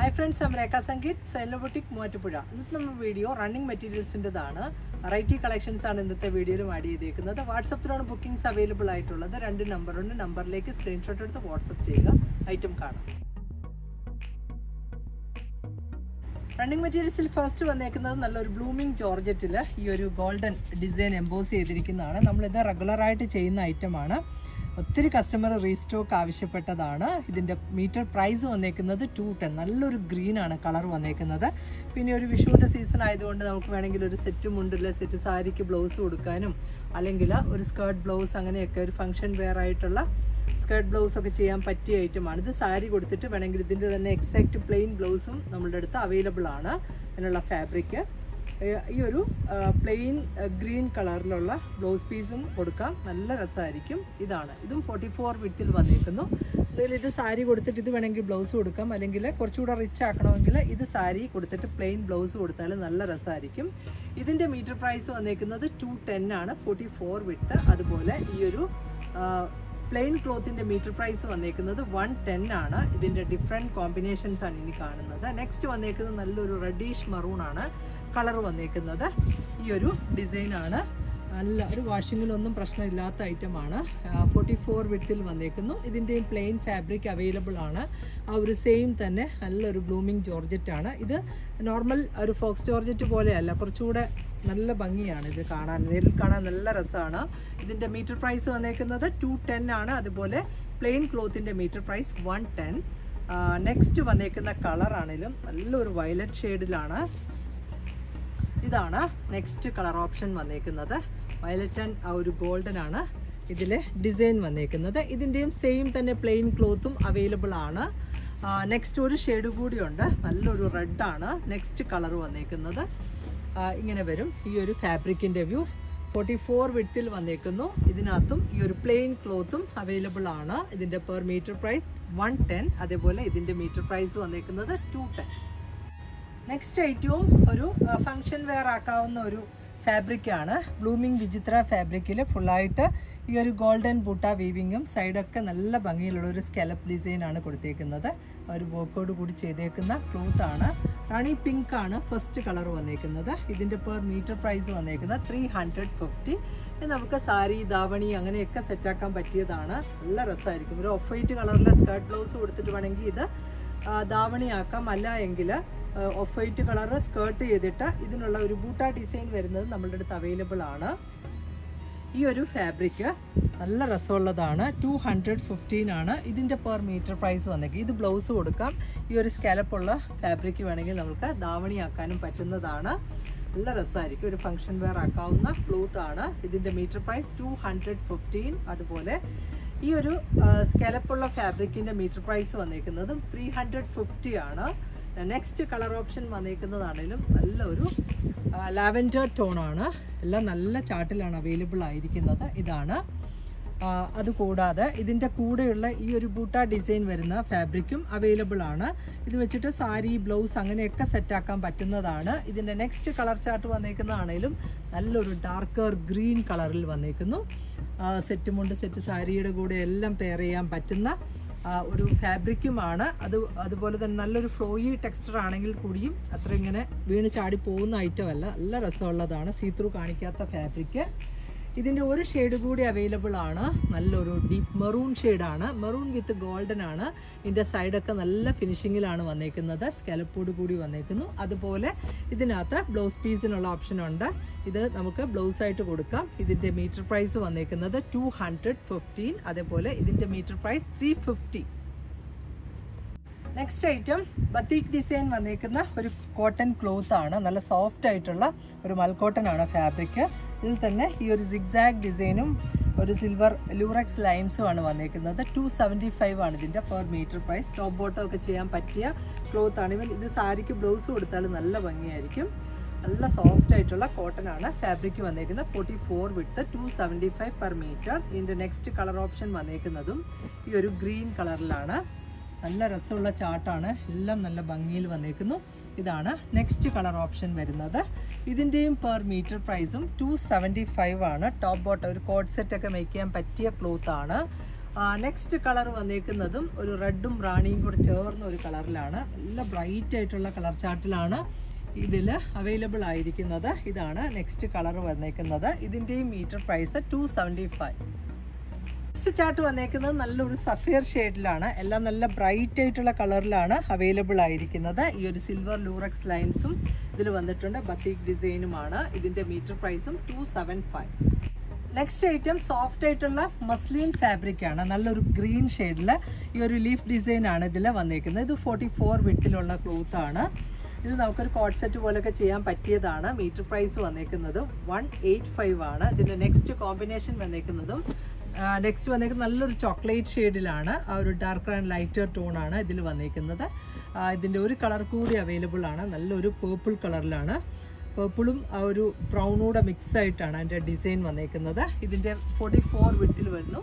Hi friends ഞാൻ രേഖ സംഗീത് സെലോബോട്ടിക് മൂവാറ്റുപുഴ ഇന്നത്തെ നമ്മൾ വീഡിയോ റണ്ണിങ് മെറ്റീരിയൽസിന്റെതാണ് വെറൈറ്റി കളക്ഷൻസ് ആണ് ഇന്നത്തെ വീഡിയോയിലും ആഡ് ചെയ്തേക്കുന്നത്. വാട്സപ്പിലാണ് ബുക്കിംഗ്സ് അവൈലബിൾ ആയിട്ടുള്ളത്. രണ്ട് നമ്പറുണ്ട് നമ്പറിലേക്ക് സ്ക്രീൻഷോട്ട് എടുത്ത് വാട്സപ്പ് ചെയ്യുക. ഐറ്റം കാണാം. റണ്ണിങ് മെറ്റീരിയൽസിൽ ഫസ്റ്റ് വന്നേക്കുന്നത് നല്ലൊരു ബ്ലൂമിംഗ് ജോർജറ്റിൽ ഈ ഒരു ഗോൾഡൻ ഡിസൈൻ എംബോസ് ചെയ്തിരിക്കുന്നതാണ്. നമ്മളിത് റെഗുലറായിട്ട് ചെയ്യുന്ന ഐറ്റമാണ് ഒത്തിരി കസ്റ്റമർ റീസ്റ്റോക്ക് ആവശ്യപ്പെട്ടതാണ്. ഇതിന്റെ മീറ്റർ പ്രൈസ് വന്നേക്കുന്നത് ടു ടെൻ നല്ലൊരു ഗ്രീൻ ആണ് കളർ വന്നേക്കുന്നത്. പിന്നെ ഒരു വിഷുവിന്റെ സീസൺ ആയതുകൊണ്ട് നമുക്ക് വേണമെങ്കിൽ ഒരു സെറ്റ് മുണ്ടില്ല സെറ്റ് സാരിക്ക് ബ്ലൗസ് കൊടുക്കാനും അല്ലെങ്കിൽ ഒരു സ്കേർട്ട് ബ്ലൗസ് അങ്ങനെയൊക്കെ ഒരു ഫംഗ്ഷൻ വെയർ ആയിട്ടുള്ള സ്കേർട്ട് ബ്ലൗസ് ഒക്കെ ചെയ്യാൻ പറ്റിയ ഐറ്റമാണ് ഇത് സാരി കൊടുത്തിട്ട് വേണമെങ്കിൽ ഇതിന്റെ തന്നെ എക്സാക്റ്റ് പ്ലെയിൻ ബ്ലൗസും നമ്മളുടെ അടുത്ത് അവൈലബിൾ ആണ്. അതിനുള്ള ഫാബ്രിക് ഈ ഒരു പ്ലെയിൻ ഗ്രീൻ കളറിലുള്ള ബ്ലൗസ് പീസും കൊടുക്കാം. നല്ല രസമായിരിക്കും. ഇതാണ്. ഇതും ഫോർട്ടി ഫോർ വിത്തിൽ വന്നിരിക്കുന്നു അതിൽ ഇത് സാരി കൊടുത്തിട്ട് ഇത് വേണമെങ്കിൽ ബ്ലൗസ് കൊടുക്കാം. അല്ലെങ്കിൽ കുറച്ചുകൂടെ റിച്ച് ആക്കണമെങ്കിൽ ഇത് സാരി കൊടുത്തിട്ട് പ്ലെയിൻ ബ്ലൗസ് കൊടുത്താൽ നല്ല രസമായിരിക്കും. ഇതിന്റെ മീറ്റർ പ്രൈസ് വന്നിരിക്കുന്നത് ടു ടെൻ ആണ്. ഫോർട്ടി ഫോർ വിട്ട് അതുപോലെ ഈ ഒരു പ്ലെയിൻ ക്ലോത്തിന്റെ മീറ്റർ പ്രൈസ് വന്നേക്കുന്നത് വൺ ടെൻ ആണ്. ഇതിന്റെ ഡിഫറെന്റ് കോമ്പിനേഷൻസ് ആണ് ഇനി കാണുന്നത്. നെക്സ്റ്റ് വന്നേക്കുന്നത് നല്ലൊരു റെഡിഷ് മറൂൺ ആണ്. കളർ വന്നേക്കുന്നത്. ഈ ഒരു ഡിസൈനാണ് നല്ല ഒരു വാഷിങ്ങിലൊന്നും പ്രശ്നമില്ലാത്ത ഐറ്റമാണ് ഫോർട്ടി ഫോർ വിട്ടിൽ വന്നേക്കുന്നു. ഇതിന്റെയും പ്ലെയിൻ ഫാബ്രിക് അവൈലബിൾ ആണ്. ആ ഒരു സെയിം തന്നെ നല്ലൊരു ബ്ലൂമിങ് ജോർജറ്റ് ആണ്. ഇത് നോർമൽ ഒരു ഫോക്സ് ജോർജറ്റ് പോലെയല്ല കുറച്ചുകൂടെ നല്ല ഭംഗിയാണ് ഇത് കാണാൻ. നേരിൽ കാണാൻ നല്ല രസമാണ്. ഇതിന്റെ മീറ്റർ പ്രൈസ് വന്നേക്കുന്നത് ടു ടെൻ ആണ്. അതുപോലെ plain ക്ലോത്തിന്റെ metre price one ten next വന്നേക്കുന്ന കളറാണേലും നല്ലൊരു വയലറ്റ് ഷെയ്ഡിലാണ് ഇതാണ് നെക്സ്റ്റ് കളർ ഓപ്ഷൻ വന്നേക്കുന്നത്. വയലറ്റ് ആൻഡ് ആ ഒരു ഗോൾഡൻ ആണ് ഇതിൽ ഡിസൈൻ വന്നേക്കുന്നത്. ഇതിന്റെയും സെയിം തന്നെ പ്ലെയിൻ ക്ലോത്തും അവൈലബിൾ ആണ്. നെക്സ്റ്റ് ഒരു ഷെയ്ഡ് കൂടിയുണ്ട് നല്ലൊരു റെഡ് ആണ്. നെക്സ്റ്റ് കളർ വന്നേക്കുന്നത്. ഇങ്ങനെ വരും. ഈ ഒരു ഫാബ്രിക്കിന്റെ വ്യൂ ഫോർട്ടി ഫോർ വിട്ടിൽ വന്നേക്കുന്നു. ഇതിനകത്തും ഈ ഒരു പ്ലെയിൻ ക്ലോത്തും അവൈലബിൾ ആണ്. ഇതിന്റെ per metre price one ten അതേപോലെ ഇതിന്റെ മീറ്റർ പ്രൈസ് വന്നേക്കുന്നത് ടു ടെൻ നെക്സ്റ്റ് ഐറ്റവും ഒരു ഫങ്ഷൻ വെയർ ആക്കാവുന്ന ഒരു ഫാബ്രിക്കാണ് ബ്ലൂമിങ് വിചിത്ര ഫാബ്രിക്കിൽ ഫുള്ളായിട്ട് ഈ ഒരു ഗോൾഡൻ ബൂട്ട വീവിങ്ങും സൈഡൊക്കെ നല്ല ഭംഗിയിലുള്ള ഒരു സ്കെലപ്പ് ഡിസൈൻ ആണ് കൊടുത്തേക്കുന്നത്. ഒരു വർക്കോട് കൂടി ചെയ്തേക്കുന്ന ആണ്. റാണി പിങ്ക് ആണ് ഫസ്റ്റ് കളർ വന്നേക്കുന്നത്. ഇതിന്റെ പെർ മീറ്റർ പ്രൈസ് വന്നേക്കുന്നത് ത്രീ ഹൺഡ്രഡ് ഫിഫ്റ്റി നമുക്ക് സാരി ദാവണി അങ്ങനെയൊക്കെ സെറ്റാക്കാൻ പറ്റിയതാണ്. നല്ല രസമായിരിക്കും. ഒരു ഓഫ് വൈറ്റ് കളറിലെ സ്കേർട്ട് ബ്ലൗസ് കൊടുത്തിട്ട് വേണമെങ്കിൽ ഇത് ധാവണിയാക്കാം അല്ല എങ്കിൽ ഓഫ് വൈറ്റ് കളർ സ്കേർട്ട് ചെയ്തിട്ട് ഇതിനുള്ള ഒരു ബൂട്ട ഡിസൈൻ വരുന്നത് നമ്മളുടെ അടുത്ത് അവൈലബിൾ ആണ്. ഈ ഒരു ഫാബ്രിക് നല്ല രസമുള്ളതാണ്. ടു ഹൺഡ്രഡ് ഫിഫ്റ്റീൻ ആണ്. ഇതിന്റെ പെർ മീറ്റർ പ്രൈസ് വന്നേക്കും. ഇത് ബ്ലൗസ് കൊടുക്കാം. ഈ ഒരു സ്കാലപ്പുള്ള ഫാബ്രിക് വേണമെങ്കിൽ നമുക്ക് ധാവണിയാക്കാനും പറ്റുന്നതാണ്. നല്ല രസമായിരിക്കും. ഒരു ഫംഗ്ഷൻ വെയർ ആക്കാവുന്ന ക്ലൂത്താണ് ആണ്. ഇതിന്റെ മീറ്റർ പ്രൈസ് ടു അതുപോലെ ഈ ഒരു സ്കെലപ്പുള്ള ഫാബ്രിക്കിന്റെ മീറ്റർ പ്രൈസ് വന്നേക്കുന്നതും ത്രീ ഹൺഡ്രഡ് ഫിഫ്റ്റി ആണ്. നെക്സ്റ്റ് കളർ ഓപ്ഷൻ വന്നേക്കുന്നതാണേലും നല്ലൊരു ലാവൻഡർ ടോണാണ് എല്ലാം നല്ല ചാട്ടിലാണ് അവൈലബിൾ ആയിരിക്കുന്നത്. ഇതാണ്. അതുകൂടാതെ ഇതിന്റെ കൂടെയുള്ള ഈ ഒരു ബൂട്ട ഡിസൈൻ വരുന്ന ഫാബ്രിക്കും അവൈലബിൾ ആണ്. ഇത് വെച്ചിട്ട് സാരി ബ്ലൗസ് അങ്ങനെയൊക്കെ സെറ്റാക്കാൻ പറ്റുന്നതാണ്. ഇതിന്റെ നെക്സ്റ്റ് കളർ ചാർട്ട് വന്നേക്കുന്നതാണേലും നല്ലൊരു ഡാർക്കർ ഗ്രീൻ കളറിൽ വന്നേക്കുന്നു. സെറ്റ് മുണ്ട് സെറ്റ് സാരിയുടെ കൂടെ എല്ലാം പെയർ ചെയ്യാൻ പറ്റുന്ന ഒരു ഫാബ്രിക്കുമാണ്. അത് അതുപോലെ തന്നെ നല്ലൊരു ഫ്ലോയി ടെക്സ്ചർ ആണെങ്കിൽ കൂടിയും അത്ര ഇങ്ങനെ വീണ് ചാടി പോകുന്ന ഐറ്റം അല്ല. നല്ല രസമുള്ളതാണ്. സീത്രൂ കാണിക്കാത്ത ഫാബ്രിക് ഇതിന്റെ ഒരു ഷെയ്ഡ് കൂടി അവൈലബിൾ ആണ്. നല്ലൊരു ഡീപ്പ് മെറൂൺ ഷെയ്ഡാണ് മെറൂൺ വിത്ത് ഗോൾഡൻ ആണ്. ഇതിന്റെ സൈഡൊക്കെ നല്ല ഫിനിഷിങ്ങിലാണ് വന്നേക്കുന്നത്. സ്കലപ്പോട് കൂടി വന്നേക്കുന്നു. അതുപോലെ ഇതിനകത്ത് ബ്ലൗസ് പീസിനുള്ള ഓപ്ഷൻ ഉണ്ട്. ഇത് നമുക്ക് ബ്ലൗസ് ആയിട്ട് കൊടുക്കാം. ഇതിന്റെ മീറ്റർ പ്രൈസ് വന്നേക്കുന്നത് ടു അതേപോലെ ഇതിന്റെ metre price three fifty next item batik design വന്നേക്കുന്ന ഒരു കോട്ടൺ ക്ലോത്ത് ആണ്. നല്ല സോഫ്റ്റ് ആയിട്ടുള്ള ഒരു മൽക്കോട്ടൺ ആണ് ഫാബ്രിക് ഇതിൽ തന്നെ ഈ ഒരു സിഗ്സാഗ് ഡിസൈനും ഒരു സിൽവർ ലൂറക്സ് ലൈൻസും ആണ് വന്നേക്കുന്നത്. ടു സെവന്റി ഫൈവ് ആണ് ഇതിന്റെ per metre price top bottom ഒക്കെ ചെയ്യാൻ പറ്റിയ ക്ലോത്ത് ആണ്. ഇവൻ ഇത് സാരിക്ക് ബ്ലൗസ് കൊടുത്താൽ നല്ല ഭംഗിയായിരിക്കും. നല്ല സോഫ്റ്റ് ആയിട്ടുള്ള കോട്ടൺ ആണ് ഫാബ്രിക് വന്നേക്കുന്നത്. Forty four width two seventy five per metre ഇതിന്റെ നെക്സ്റ്റ് കളർ ഓപ്ഷൻ വന്നേക്കുന്നതും ഈ ഒരു ഗ്രീൻ കളറിലാണ് നല്ല രസമുള്ള ചാട്ടാണ് എല്ലാം നല്ല ഭംഗിയിൽ വന്നേക്കുന്നു. ഇതാണ് നെക്സ്റ്റ് കളർ ഓപ്ഷൻ വരുന്നത്. ഇതിന്റെയും പെർ മീറ്റർ പ്രൈസും ടു സെവന്റി ഫൈവ് ആണ്. ടോപ്പ് ബോട്ടം ഒരു കോഡ് സെറ്റ് ഒക്കെ മേക്ക് ചെയ്യാൻ പറ്റിയ ക്ലോത്ത് ആണ്. നെക്സ്റ്റ് കളർ വന്നേക്കുന്നതും ഒരു റെഡും റാണിയും കൂടെ ചേർന്ന ഒരു കളറിലാണ് നല്ല ബ്രൈറ്റ് ആയിട്ടുള്ള കളർ ചാർട്ടിലാണ് ഇതിൽ അവൈലബിൾ ആയിരിക്കുന്നത്. ഇതാണ് നെക്സ്റ്റ് കളർ വന്നേക്കുന്നത്. ഇതിന്റെയും metre price two seventy five next chart വന്നേക്കുന്നത് നല്ലൊരു സഫിയർ ഷെയ്ഡിലാണ്. എല്ലാം നല്ല ബ്രൈറ്റ് ആയിട്ടുള്ള കളറിലാണ് അവൈലബിൾ ആയിരിക്കുന്നത്. ഈ ഒരു സിൽവർ ലൂറക്സ് ലൈൻസും ഇതിൽ വന്നിട്ടുണ്ട്. ബത്തീക് ഡിസൈനുമാണ്. ഇതിന്റെ മീറ്റർ പ്രൈസും two seven five next item soft ആയിട്ടുള്ള മസ്ലിൻ ഫാബ്രിക് ആണ്. നല്ലൊരു ഗ്രീൻ ഷെയ്ഡിൽ ഈ ഒരു ലീഫ് ഡിസൈൻ ആണ് ഇതിൽ വന്നേക്കുന്നത്. ഇത് ഫോർട്ടി ഫോർ വിട്ടിലുള്ള ആണ്. ഇത് നമുക്കൊരു കോഡ് സെറ്റ് പോലൊക്കെ ചെയ്യാൻ പറ്റിയതാണ്. മീറ്റർ പ്രൈസ് വന്നേക്കുന്നത് വൺ എയ്റ്റ് ഫൈവ് ആണ്. ഇതിന്റെ നെക്സ്റ്റ് കോമ്പിനേഷൻ വന്നേക്കുന്നതും നെക്സ്റ്റ് വന്നേക്കുന്നത് നല്ലൊരു ചോക്ലേറ്റ് ഷെയ്ഡിലാണ് ആ ഒരു ഡാർക്ക് ആൻഡ് ലൈറ്റർ ടോൺ ആണ് ഇതിൽ വന്നേക്കുന്നത്. ഇതിന്റെ ഒരു കളർ കൂടി അവൈലബിൾ ആണ്. നല്ലൊരു പേർപ്പിൾ കളറിലാണ് പേർപ്പിളും ആ ഒരു ബ്രൗണൂടെ മിക്സ് ആയിട്ടാണ് അതിന്റെ ഡിസൈൻ വന്നേക്കുന്നത്. ഇതിന്റെ ഫോർട്ടി ഫോർ വിട്ടിൽ വരുന്നു.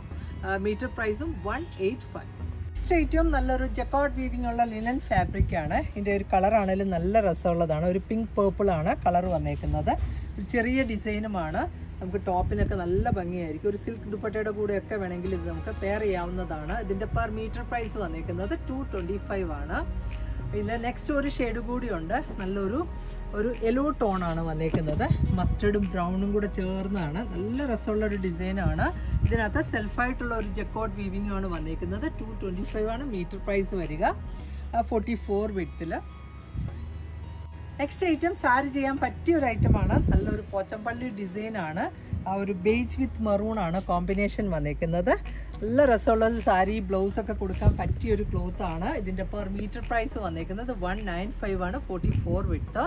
മീറ്റർ പ്രൈസും വൺ എയ്റ്റ് ഫൈവ് നെക്സ്റ്റ് ഏറ്റവും നല്ലൊരു ജക്കോട്ട് വീവിംഗ് ഉള്ള ലിനൻ ഫാബ്രിക് ആണ്. ഇതിന്റെ ഒരു കളറാണെങ്കിലും നല്ല രസമുള്ളതാണ്. ഒരു പിങ്ക് പേർപ്പിളാണ് കളർ വന്നേക്കുന്നത്. ചെറിയ ഡിസൈനുമാണ് നമുക്ക് ടോപ്പിനൊക്കെ നല്ല ഭംഗിയായിരിക്കും. ഒരു സിൽക്ക് ദുപ്പട്ടയുടെ ഒക്കെ വേണമെങ്കിൽ ഇത് നമുക്ക് പെയർ ചെയ്യാവുന്നതാണ്. ഇതിന്റെ പെർ മീറ്റർ പ്രൈസ് വന്നിരിക്കുന്നത് ടു ട്വന്റി ഫൈവ് ആണ്. പിന്നെ നെക്സ്റ്റ് ഒരു ഷെയ്ഡ് കൂടിയുണ്ട് നല്ലൊരു ഒരു യെല്ലോ ടോണാണ് വന്നിരിക്കുന്നത് മസ്റ്റർഡും ബ്രൗണും കൂടെ ചേർന്നാണ്. നല്ല രസമുള്ള ഒരു ഡിസൈനാണ് ഇതിനകത്ത് സെൽഫായിട്ടുള്ള ഒരു ജക്കോട്ട് വീവിംഗ് ആണ് വന്നേക്കുന്നത്. ടു ട്വന്റി ഫൈവ് ആണ് മീറ്റർ പ്രൈസ് വരിക. ഫോർട്ടി ഫോർ വിട്ടിൽ നെക്സ്റ്റ് ഐറ്റം സാരി ചെയ്യാൻ പറ്റിയ ഒരു ഐറ്റമാണ് നല്ലൊരു പോച്ചമ്പള്ളി ഡിസൈനാണ് ആ ഒരു ബേജ് വിത്ത് മറൂൺ ആണ് കോമ്പിനേഷൻ വന്നേക്കുന്നത്. നല്ല രസമുള്ള സാരി ബ്ലൗസ് ഒക്കെ കൊടുക്കാൻ പറ്റിയ ഒരു ക്ലോത്ത് ആണ്. ഇതിന്റെ പെർ മീറ്റർ പ്രൈസ് വന്നേക്കുന്നത് വൺ നയൻ ഫൈവ് ആണ് ഫോർട്ടി ഫോർ വിട്ട്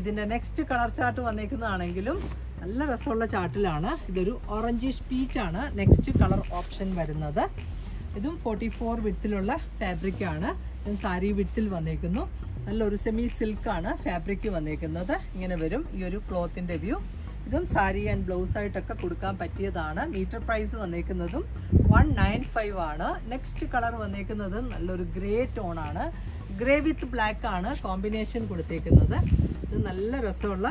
ഇതിന്റെ നെക്സ്റ്റ് കളർ ചാർട്ട് വന്നേക്കുന്നതാണെങ്കിലും നല്ല രസമുള്ള ചാർട്ടിലാണ് ഇതൊരു ഓറഞ്ചിഷ് പീച്ചാണ് നെക്സ്റ്റ് കളർ ഓപ്ഷൻ വരുന്നത്. ഇതും ഫോർട്ടി ഫോർ വിട്ടിലുള്ള ഫാബ്രിക്കാണ് സാരി വിട്ടിൽ വന്നേക്കുന്നു. നല്ലൊരു സെമി സിൽക്കാണ് ഫാബ്രിക് വന്നേക്കുന്നത്. ഇങ്ങനെ വരും. ഈ ഒരു ക്ലോത്തിന്റെ വ്യൂ ഇതും സാരി ആൻഡ് ബ്ലൗസ് ആയിട്ടൊക്കെ കൊടുക്കാൻ പറ്റിയതാണ്. മീറ്റർ പ്രൈസ് വന്നേക്കുന്നതും വൺ നയൻ ഫൈവ് ആണ്. നെക്സ്റ്റ് കളർ വന്നേക്കുന്നത് നല്ലൊരു ഗ്രേ ടോൺ ആണ്. ഗ്രേ വിത്ത് ബ്ലാക്ക് ആണ് കോമ്പിനേഷൻ കൊടുത്തേക്കുന്നത്. ഇത് നല്ല രസമുള്ള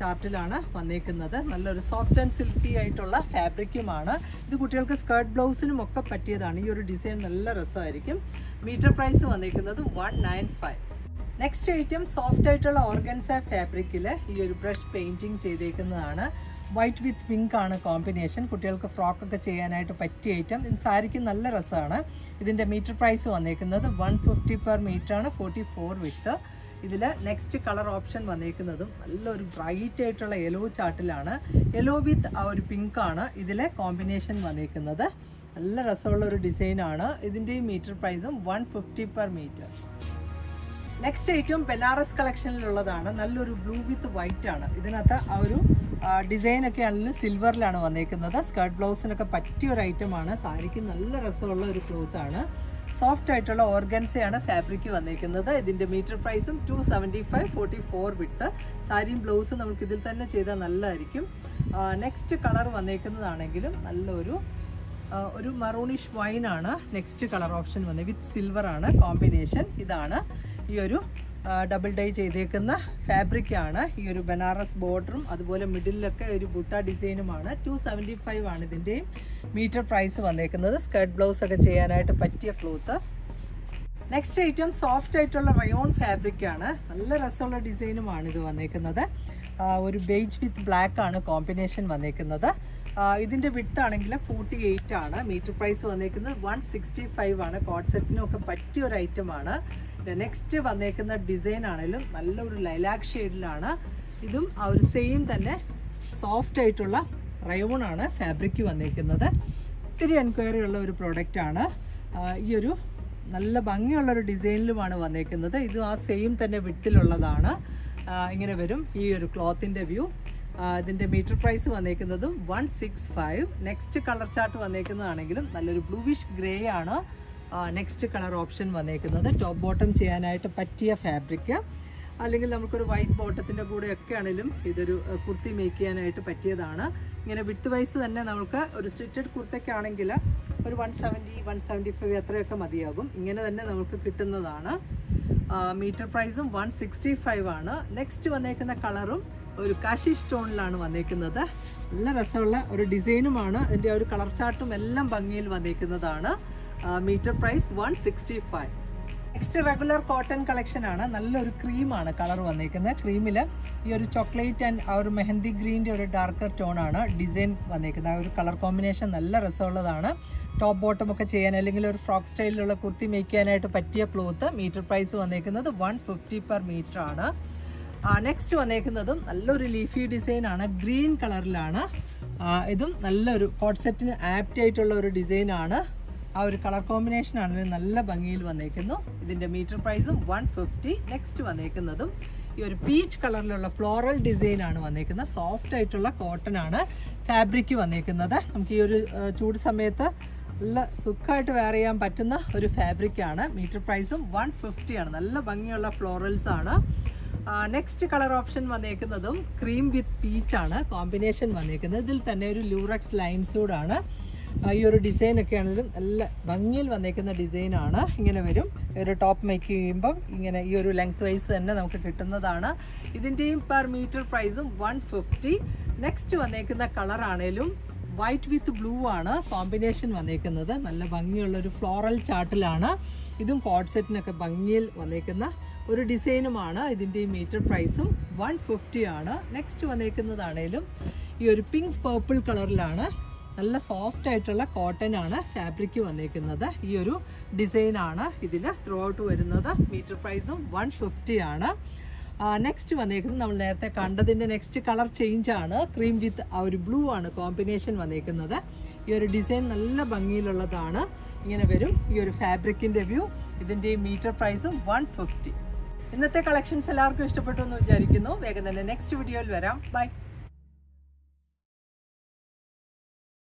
ചാർട്ടിലാണ് വന്നേക്കുന്നത്. നല്ലൊരു സോഫ്റ്റ് ആൻഡ് സിൽക്കി ആയിട്ടുള്ള ഫാബ്രിക്കുമാണ് ഇത് കുട്ടികൾക്ക് സ്കേർട്ട് ബ്ലൗസിനും ഒക്കെ പറ്റിയതാണ്. ഈ ഒരു ഡിസൈൻ നല്ല രസമായിരിക്കും. മീറ്റർ പ്രൈസ് വന്നേക്കുന്നത് one nine five next item soft ആയിട്ടുള്ള ഓർഗൻസ ഫാബ്രിക്കിൽ ഈ ഒരു ബ്രഷ് പെയിന്റിങ് ചെയ്തേക്കുന്നതാണ്. വൈറ്റ് വിത്ത് പിങ്ക് ആണ് കോമ്പിനേഷൻ കുട്ടികൾക്ക് ഫ്രോക്കൊക്കെ ചെയ്യാനായിട്ട് പറ്റിയ ഐറ്റം ഇത് സാരിക്ക് നല്ല രസമാണ്. ഇതിന്റെ മീറ്റർ പ്രൈസ് വന്നേക്കുന്നത് വൺ ഫിഫ്റ്റി പെർ ആണ് ഫോർട്ടി ഫോർ വിത്ത് ഇതിൽ നെക്സ്റ്റ് കളർ ഓപ്ഷൻ വന്നേക്കുന്നതും നല്ലൊരു ബ്രൈറ്റ് ആയിട്ടുള്ള യെല്ലോ ചാർട്ടിലാണ് യെല്ലോ വിത്ത് ആ ഒരു പിങ്ക് ആണ് ഇതിലെ കോമ്പിനേഷൻ വന്നേക്കുന്നത്. നല്ല രസമുള്ള ഒരു ഡിസൈനാണ് ഇതിന്റെ മീറ്റർ പ്രൈസും one fifty per metre next item Banaras കളക്ഷനിലുള്ളതാണ് നല്ലൊരു ബ്ലൂ വിത്ത് വൈറ്റ് ആണ്. ഇതിനകത്ത് ആ ഒരു ഡിസൈൻ ഒക്കെ ആണെങ്കിലും സിൽവറിലാണ് വന്നേക്കുന്നത്. സ്കർട്ട് ബ്ലൗസിനൊക്കെ പറ്റിയ ഒരു ഐറ്റമാണ് സാരിക്ക് നല്ല രസമുള്ള ഒരു ക്ലോത്ത് ആണ്. സോഫ്റ്റ് ആയിട്ടുള്ള ഓർഗൻസയാണ് ഫാബ്രിക് വന്നേക്കുന്നത്. ഇതിന്റെ മീറ്റർ പ്രൈസും two seventy five forty four width സാരിയും ബ്ലൗസും നമുക്ക് ഇതിൽ തന്നെ ചെയ്താൽ നല്ലതായിരിക്കും. നെക്സ്റ്റ് കളർ വന്നേക്കുന്നതാണെങ്കിലും നല്ലൊരു ഒരു മറൂണിഷ് വൈൻ ആണ്. നെക്സ്റ്റ് കളർ ഓപ്ഷൻ വന്നത് വിത്ത് സിൽവർ ആണ്. കോമ്പിനേഷൻ ഇതാണ്. ഈ ഒരു ഡബിൾ ഡൈ ചെയ്തേക്കുന്ന ഫാബ്രിക്കാണ് ഈ ഒരു ബനാറസ് ബോർഡറും അതുപോലെ മിഡിലൊക്കെ ഒരു ബുട്ട ഡിസൈനുമാണ്. ടു സെവന്റി ഫൈവ് ആണ് ഇതിന്റെയും മീറ്റർ പ്രൈസ് വന്നേക്കുന്നത്. സ്കേർട്ട് ബ്ലൗസ് ഒക്കെ ചെയ്യാനായിട്ട് പറ്റിയ ക്ലോത്ത് നെക്സ്റ്റ് ഐറ്റം സോഫ്റ്റ് ആയിട്ടുള്ള റയോൺ ഫാബ്രിക് ആണ്. നല്ല രസമുള്ള ഡിസൈനുമാണ് ഇത് വന്നേക്കുന്നത്. ഒരു ബേജ് വിത്ത് ബ്ലാക്ക് ആണ് കോമ്പിനേഷൻ വന്നേക്കുന്നത്. ആ, ഇതിന്റെ വിട്ട് ആണെങ്കിൽ ഫോർട്ടി എയ്റ്റ് ആണ്. മീറ്റർ പ്രൈസ് വന്നേക്കുന്നത് വൺ സിക്സ്റ്റി ഫൈവ് ആണ്. കോട്ട് സെറ്റിനും ഒക്കെ പറ്റിയ ഒരു ഐറ്റം ആണ്. നെക്സ്റ്റ് വന്നേക്കുന്ന ഡിസൈൻ ആണെങ്കിലും നല്ലൊരു ലൈലാക് ഷെയ്ഡിലാണ് ഇതും ആ ഒരു സെയിം തന്നെ സോഫ്റ്റ് ആയിട്ടുള്ള റയോൺ ആണ് ഫാബ്രിക് വന്നേക്കുന്നത്. ഒത്തിരി എൻക്വയറി ഉള്ള ഒരു പ്രോഡക്റ്റ് ആണ്. ഈ ഒരു നല്ല ഭംഗിയുള്ള ഒരു ഡിസൈനിലുമാണ് വന്നേക്കുന്നത്. ഇതും ആ സെയിം തന്നെ വിട്ടിലുള്ളതാണ് ഇങ്ങനെ വരും ഈ ഒരു ക്ലോത്തിന്റെ വ്യൂ ഇതിന്റെ metre price വന്നേക്കുന്നതും one six five. Next colour chart വന്നേക്കുന്നതാണെങ്കിലും നല്ലൊരു ബ്ലൂവിഷ് ഗ്രേ ആണ്. നെക്സ്റ്റ് കളർ ഓപ്ഷൻ വന്നേക്കുന്നത്. ടോപ്പ് ബോട്ടം ചെയ്യാനായിട്ട് പറ്റിയ ഫാബ്രിക് അല്ലെങ്കിൽ നമുക്കൊരു വൈറ്റ് ബോട്ടത്തിന്റെ കൂടെ ഒക്കെ ആണെങ്കിലും ഇതൊരു കുർത്തി മേക്ക് ചെയ്യാനായിട്ട് പറ്റിയതാണ്. ഇങ്ങനെ വിട്ട് വൈസ് തന്നെ നമുക്ക് ഒരു സ്റ്റിറ്റഡ് കുർത്തയ്ക്കാണെങ്കിൽ ഒരു one seventy one seventy five അത്രയൊക്കെ മതിയാകും. ഇങ്ങനെ തന്നെ നമുക്ക് കിട്ടുന്നതാണ്. മീറ്റർ പ്രൈസും വൺ സിക്സ്റ്റി ഫൈവ് ആണ്. നെക്സ്റ്റ് വന്നേക്കുന്ന കളറും ഒരു കാശി സ്റ്റോണിലാണ് വന്നേക്കുന്നത്. നല്ല രസമുള്ള ഒരു ഡിസൈനുമാണ്. അതിന്റെ ഒരു കളർ ചാർട്ടും എല്ലാം ഭംഗിയിൽ വന്നേക്കുന്നതാണ്. Metre price one sixty five next regular cotton collection ആണ്. നല്ലൊരു ക്രീമാണ് കളർ വന്നേക്കുന്നത്. ക്രീമിൽ ഈ ഒരു ചോക്ലേറ്റ് ആൻഡ് ആ ഒരു മെഹന്തി ഗ്രീന്റെ ഒരു ഡാർക്കർ ടോൺ ആണ് ഡിസൈൻ വന്നേക്കുന്നത്. ആ ഒരു കളർ കോമ്പിനേഷൻ നല്ല രസമുള്ളതാണ്. ടോപ്പ് ബോട്ടം ഒക്കെ ചെയ്യാൻ അല്ലെങ്കിൽ ഒരു ഫ്രോക്ക് സ്റ്റൈലിലുള്ള കുർത്തി മേക്കാനായിട്ട് പറ്റിയ ക്ലോത്ത് മീറ്റർ പ്രൈസ് വന്നേക്കുന്നത് വൺ ഫിഫ്റ്റി പെർ മീറ്റർ ആണ്. നെക്സ്റ്റ് വന്നേക്കുന്നതും നല്ലൊരു ലീഫി ഡിസൈൻ ആണ്. ഗ്രീൻ കളറിലാണ് ഇതും നല്ലൊരു കോൺസെപ്റ്റിന് ആപ്റ്റ് ആയിട്ടുള്ള ഒരു ഡിസൈൻ ആണ്. ആ ഒരു കളർ കോമ്പിനേഷൻ ആണ് നല്ല ഭംഗിയിൽ വന്നേക്കുന്നു. ഇതിന്റെ മീറ്റർ പ്രൈസും വൺ ഫിഫ്റ്റി നെക്സ്റ്റ് വന്നേക്കുന്നതും. ഈ ഒരു പീച്ച് കളറിലുള്ള ഫ്ലോറൽ ഡിസൈൻ ആണ് വന്നേക്കുന്നത്. സോഫ്റ്റ് ആയിട്ടുള്ള കോട്ടൺ ആണ് ഫാബ്രിക് വന്നേക്കുന്നത്. നമുക്ക് ഈ ഒരു ചൂട് സമയത്ത് നല്ല സുഖമായിട്ട് വെയർ ചെയ്യാൻ പറ്റുന്ന ഒരു ഫാബ്രിക് ആണ്. മീറ്റർ പ്രൈസും വൺ ഫിഫ്റ്റി ആണ്. നല്ല ഭംഗിയുള്ള ഫ്ലോറൽസ് ആണ്. നെക്സ്റ്റ് കളർ ഓപ്ഷൻ വന്നേക്കുന്നതും ക്രീം വിത്ത് പീച്ച് ആണ്. കോമ്പിനേഷൻ വന്നേക്കുന്നത്. ഇതിൽ തന്നെ ഒരു ലൂറക്സ് ലൈൻസൂടാണ് ഈ ഒരു ഡിസൈൻ ഒക്കെ ആണെങ്കിലും നല്ല ഭംഗിയിൽ വന്നേക്കുന്ന ഡിസൈനാണ് ഇങ്ങനെ വരും. ഒരു ടോപ്പ് മേക്ക് ചെയ്യുമ്പം ഇങ്ങനെ ഈ ഒരു ലെങ്ത് വൈസ് തന്നെ നമുക്ക് കിട്ടുന്നതാണ്. ഇതിന്റെയും പെർ മീറ്റർ പ്രൈസും വൺ ഫിഫ്റ്റി നെക്സ്റ്റ് വന്നേക്കുന്ന കളർ ആണേലും വൈറ്റ് വിത്ത് ബ്ലൂ ആണ് കോമ്പിനേഷൻ വന്നേക്കുന്നത്. നല്ല ഭംഗിയുള്ള ഒരു ഫ്ലോറൽ ചാർട്ടിലാണ് ഇതും കോഡ് സെറ്റിനൊക്കെ ഭംഗിയിൽ വന്നേക്കുന്ന ഒരു ഡിസൈനുമാണ് ഇതിന്റെ മീറ്റർ പ്രൈസും വൺ ഫിഫ്റ്റി ആണ്. നെക്സ്റ്റ് വന്നേക്കുന്നതാണേലും ഈ ഒരു പിങ്ക് പേർപ്പിൾ കളറിലാണ് നല്ല സോഫ്റ്റ് ആയിട്ടുള്ള കോട്ടൺ ആണ് ഫാബ്രിക് വന്നിരിക്കുന്നത് ഈ ഒരു ഡിസൈൻ ആണ് ഇതിൽ ത്രൂ ഔട്ട് വരുന്നത് മീറ്റർ പ്രൈസും വൺ ഫിഫ്റ്റി ആണ്. നെക്സ്റ്റ് വന്നേക്കുന്നത് നമ്മൾ നേരത്തെ കണ്ടതിന്റെ നെക്സ്റ്റ് കളർ ചേഞ്ച് ആണ്. ക്രീം വിത്ത് ആ ഒരു ബ്ലൂ ആണ് കോമ്പിനേഷൻ വന്നേക്കുന്നത്. ഈ ഒരു ഡിസൈൻ നല്ല ഭംഗിയിലുള്ളതാണ്. ഇങ്ങനെ വരും. ഈ ഒരു ഫാബ്രിക്കിന്റെ വ്യൂ ഇതിന്റെ മീറ്റർ പ്രൈസും വൺ ഫിഫ്റ്റി ഇന്നത്തെ കളക്ഷൻസ് എല്ലാവർക്കും ഇഷ്ടപ്പെട്ടു എന്ന് വിചാരിക്കുന്നു. വേഗം തന്നെ നെക്സ്റ്റ് വീഡിയോയിൽ വരാം. ബൈ